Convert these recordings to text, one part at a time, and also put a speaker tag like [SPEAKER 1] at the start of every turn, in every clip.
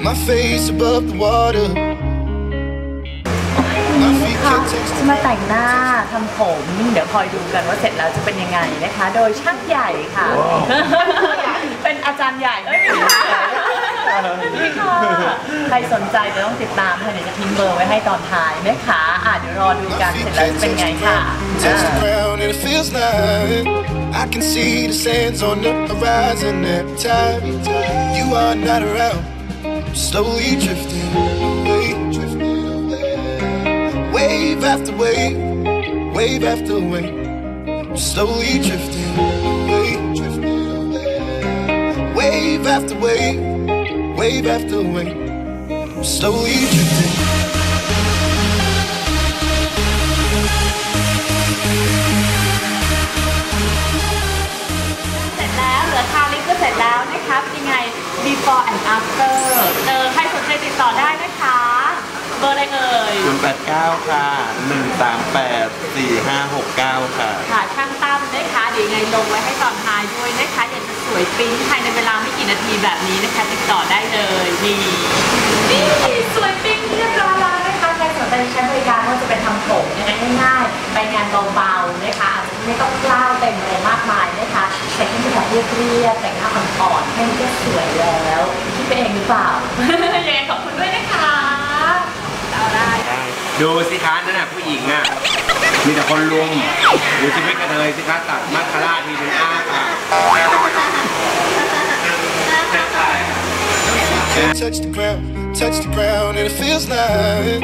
[SPEAKER 1] My face above the water. My feet
[SPEAKER 2] ค่ะ
[SPEAKER 1] can't touch
[SPEAKER 2] จะมาแต่งหน้าทำผม เดี๋ยวคอยดูกันว่าเสร็จแล้วจะเป็นยังไงนะคะ โดยช่างใหญ่ค่ะ เป็นอาจารย์ใหญ่เอ้ยไม่ใช่นี่ค่ะใครสนใจจะต้องติดตามค่ะเดี๋ยวจะทิ้งเบอร์ไว้ให้ตอนท้ายนะคะอะเดี๋ยวรอดูกัน
[SPEAKER 1] My
[SPEAKER 2] เสร็
[SPEAKER 1] feet
[SPEAKER 2] จแล้ว
[SPEAKER 1] can't
[SPEAKER 2] จะเป็น
[SPEAKER 1] touch
[SPEAKER 2] ไง
[SPEAKER 1] the
[SPEAKER 2] ค่ะ
[SPEAKER 1] ground. Touch the ground and it feels like I can see the sands on the horizon every time you are not around. I'm slowly drifting away, drifting away. Wave after wave, wave after wave. I'm slowly drifting away, drifting away. Wave after wave, wave after wave. I'm slowly drifting.
[SPEAKER 2] เสร็จแล้วเหลือทาลิปก็เสร็จแล้วนะคะเป็นยังไง before and after เออใครสนใจติดต่อได้นะคะ เบอร์อะไรเอ่ย
[SPEAKER 3] 089ค่ะ138 4569ค่ะ
[SPEAKER 2] ค่ะช่างตั้มนะคะเดี๋ยวยังไงลงไว้ให้ตอนท้ายด้วยนะคะอยากจะสวยปิ๊งภายในเวลาไม่กี่นาทีแบบนี้นะคะ ติดต่อได้เลยนี่นี่สวยปิ๊งเรียบร้อยแล้วนะคะใครสนใจใช้บริการว่าจะเป็นทำผมนะคะง่ายๆไปงานเบาๆนะคะอาจจะไม่ต้อง แต่แค่จะแบบเรียบๆแต่งหน้าอ่อนๆแค่นี้ก็สวยแล้วคิดไปเองหรือเปล่า ยังไงขอบคุณด้วยนะคะเอาได้
[SPEAKER 3] ดูสิคะนั่นน่ะผู้หญิงอะมีแต่คนลุมดูชีวิตกระเทยสิคะตัดมัสคาร่าทีเป็นอ้าค่ะ
[SPEAKER 1] Can't touch the ground, touch the ground, and it feels like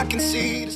[SPEAKER 1] I can see the